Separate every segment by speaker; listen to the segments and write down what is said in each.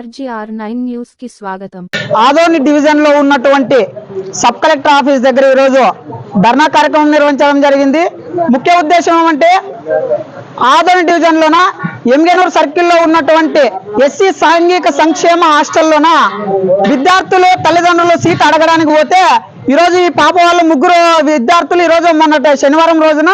Speaker 1: RGR nine న్యూస్కి స్వాగతం.
Speaker 2: ఆదోని డివిజన్లో ఉన్నటువంటి సబ్ కలెక్టర్ ఆఫీస్ దగ్గర ఈరోజు ధర్నా కార్యక్రమం నిర్వహించడం జరిగింది. ముఖ్య ఉద్దేశం ఏమంటే ఆదోని డివిజన్ లోన ఎంగేనూరు సర్కిల్లో ఉన్నటువంటి ఎస్సీ సాంఘిక సంక్షేమ హాస్టల్లోన విద్యార్థులు తల్లిదండ్రులు సీట్ అడగడానికి పోతే ఈరోజు ఈ పాప వాళ్ళ ముగ్గురు విద్యార్థులు ఈరోజు మొన్నట మొన్న శనివారం రోజున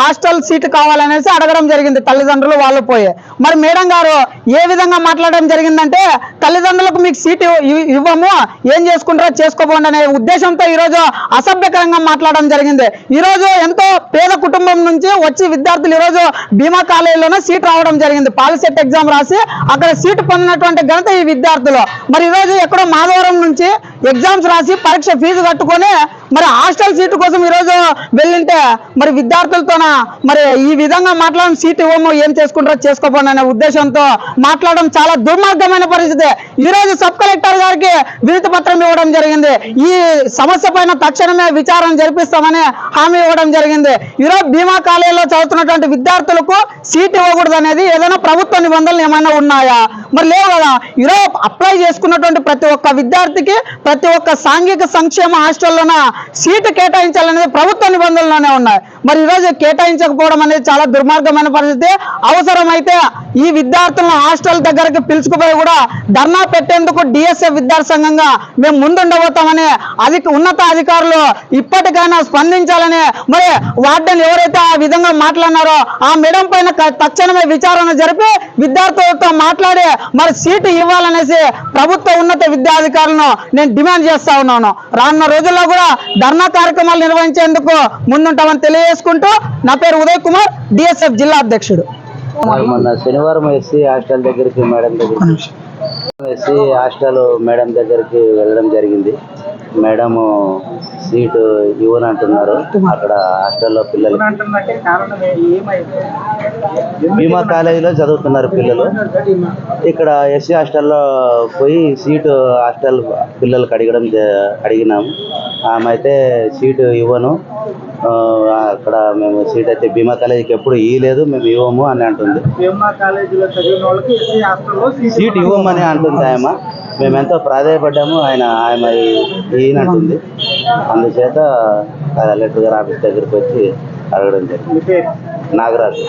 Speaker 2: హాస్టల్ సీట్ కావాలనేసి అడగడం జరిగింది. తల్లిదండ్రులు వాళ్ళు పోయి. మరి మేడం గారు ఏ విధంగా మాట్లాడడం జరిగిందంటే తల్లిదండ్రులకు మీకు సీటు ఇవ్వము ఏం చేసుకుంటారో చేసుకోబోండి అనే ఉద్దేశంతో ఈరోజు అసభ్యకరంగా మాట్లాడడం జరిగింది. ఈరోజు ఎంతో పేద కుటుంబం నుంచి వచ్చి విద్యార్థులు ఈరోజు బీమా భీమా కాలేజీలోనే సీట్ రావడం జరిగింది. పాలిసెట్ ఎగ్జామ్ రాసి అక్కడ సీటు పొందినటువంటి ఘనత ఈ విద్యార్థులు. మరి ఈరోజు ఎక్కడో మాధవరం నుంచి ఎగ్జామ్స్ రాసి పరీక్ష ఫీజు కట్టుకొని మరి హాస్టల్ సీటు కోసం ఈ రోజు వెళ్ళింటే మరి విద్యార్థులతోన? మరి ఈ విధంగా మాట్లాడడం సీట్ ఇవ్వము ఏం చేసుకుంటారో చేసుకోపోననే ఉద్దేశంతో మాట్లాడడం చాలా దుర్మార్గమైన పరిస్థితి. ఈ రోజు సబ్ కలెక్టర్ గారికి వినతి పత్రం ఇవ్వడం జరిగింది. ఈ సమస్య పైన తక్షణమే విచారణ జరిపిస్తామని హామీ ఇవ్వడం జరిగింది. ఈరోజు భీమా కాలేజీలో చదువుతున్నటువంటి విద్యార్థులకు సీట్ ఇవ్వకూడదు అనేది ఏదైనా ప్రభుత్వ నిబంధనలు ఏమైనా ఉన్నాయా? మరి లేవు కదా. ఈరోజు అప్లై చేసుకున్నటువంటి ప్రతి ఒక్క విద్యార్థికి ప్రతి ఒక్క సాంఘిక సంక్షేమ హాస్టల్లోన సీటు కేటాయించాలనేది ప్రభుత్వ నిబంధనలోనే ఉన్నాయి. మరి ఈరోజు కేటాయించకపోవడం అనేది చాలా దుర్మార్గమైన పరిస్థితి. అవసరమైతే ఈ విద్యార్థులను హాస్టల్ దగ్గరికి పిలుచుకుపోయి కూడా ధర్నా పెట్టేందుకు డిఎస్ఏ విద్యార్థి సంఘంగా మేము ముందుండబోతామని అది ఉన్నత అధికారులు ఇప్పటికైనా స్పందించాలని మరి వార్డెన్ ఎవరైతే ఆ విధంగా మాట్లాడినారో ఆ మేడం పైన తక్షణమే విచారణ జరిపి విద్యార్థులతో మాట్లాడి మరి సీటు ఇవ్వాలనేసి ప్రభుత్వ ఉన్నత విద్యాధికారులను నేను డిమాండ్ చేస్తా ఉన్నాను. రానున్న రోజుల్లో కూడా ధర్నా కార్యక్రమాలు నిర్వహించేందుకు ముందుంటామని తెలియజేసుకుంటూ నా పేరు ఉదయ్ కుమార్ డిఎస్ఎఫ్ జిల్లా అధ్యక్షుడు.
Speaker 3: మరి మొన్న శనివారం ఎస్సీ హాస్టల్ దగ్గరికి మేడం దగ్గరికి ఎస్సీ హాస్టల్ మేడం దగ్గరికి వెళ్ళడం జరిగింది. మేడం సీటు ఇవ్వను అంటున్నారు అక్కడ హాస్టల్లో పిల్లలు. భీమా కాలేజీలో చదువుతున్నారు పిల్లలు. ఇక్కడ ఎస్సీ హాస్టల్లో పోయి సీటు హాస్టల్ పిల్లలకు అడగడం అడిగినాము. ఆమె అయితే సీటు ఇవ్వను. ఆ, అక్కడ మేము సీట్ అయితే భీమా కాలేజీకి ఎప్పుడు ఇవ్వలేదు మేము ఇవ్వము అని అంటుంది. సీట్ ఇవ్వమని అంటుంది ఆయమ మేము ఎంతో ప్రాధాయపడ్డాము ఆయన ఆమె ఈయనంటుంది. అందుచేత కలెక్టర్ గారు ఆఫీస్ దగ్గరికి వచ్చి అడగడం జరిగింది. నాగరాజు.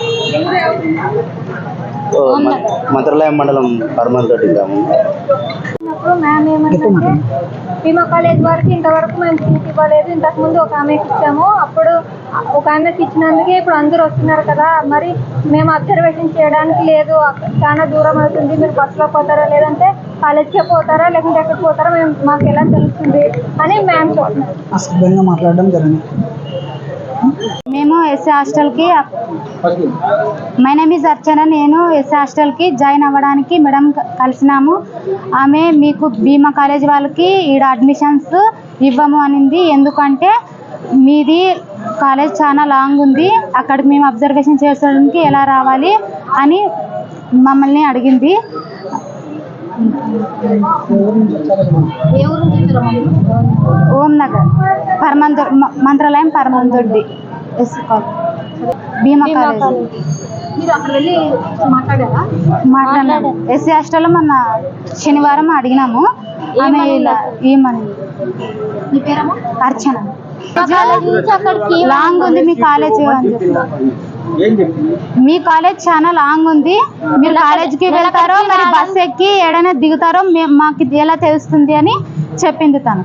Speaker 3: మంత్రాలయం మండలం పరమంతోటి గ్రామం
Speaker 4: అప్పుడు మ్యామ్ ఏమంటే భీమా కాలేజ్ వరకు ఇంతవరకు మేము సీట్ ఇవ్వలేదు. ఇంతకు ముందు ఒక ఆమెకి ఇచ్చాము. అప్పుడు ఒక ఆమెకి ఇచ్చినందుకే ఇప్పుడు అందరూ వస్తున్నారు కదా. మరి మేము అబ్జర్వేషన్ చేయడానికి లేదు. చాలా దూరం అవుతుంది. మీరు బస్సులో పోతారా? లేదంటే కాలేజ్కే పోతారా? లేకుంటే ఎక్కడ పోతారా? మేము మాకు ఎలా తెలుస్తుంది అని మ్యామ్
Speaker 2: అసభ్యంగా మాట్లాడడం జరిగింది.
Speaker 5: మేము ఎస్సీ హాస్టల్కి మై నేమ్ ఈజ్ అర్చన నేను ఎస్సీ హాస్టల్కి జాయిన్ అవ్వడానికి మేడం కలిసినాము. ఆమె మీకు భీమా కాలేజ్ వాళ్ళకి ఈడ అడ్మిషన్స్ ఇవ్వము అనింది. ఎందుకంటే మీది కాలేజ్ చాలా లాంగ్ ఉంది. అక్కడికి మేము అబ్జర్వేషన్ చేసుకోవడానికి ఎలా రావాలి అని మమ్మల్ని అడిగింది. ఓం నగర్ పరమంద మంత్రాలయం పరమందొడ్డి ఎస్ కాలేజ్ భీమా కాలేజ్.
Speaker 4: మీరు అక్కడ వెళ్ళి మాట్లాడారా?
Speaker 5: మాట్లాడాము ఎస్సీ హాస్టల్లో మొన్న శనివారం అడిగినాము. ఆమె ఇలా ఏమని అర్చన. లాంగ్ ఉంది మీ కాలేజ్ అని చెప్పి
Speaker 6: ఏం చెప్పింది?
Speaker 5: మీ కాలేజ్ చాలా లాంగ్ ఉంది. మీరు కాలేజ్కి వెళ్తారో మరి బస్ ఎక్కి ఏడైనా దిగుతారో మేము మాకు ఇది ఎలా తెలుస్తుంది అని చెప్పింది తను.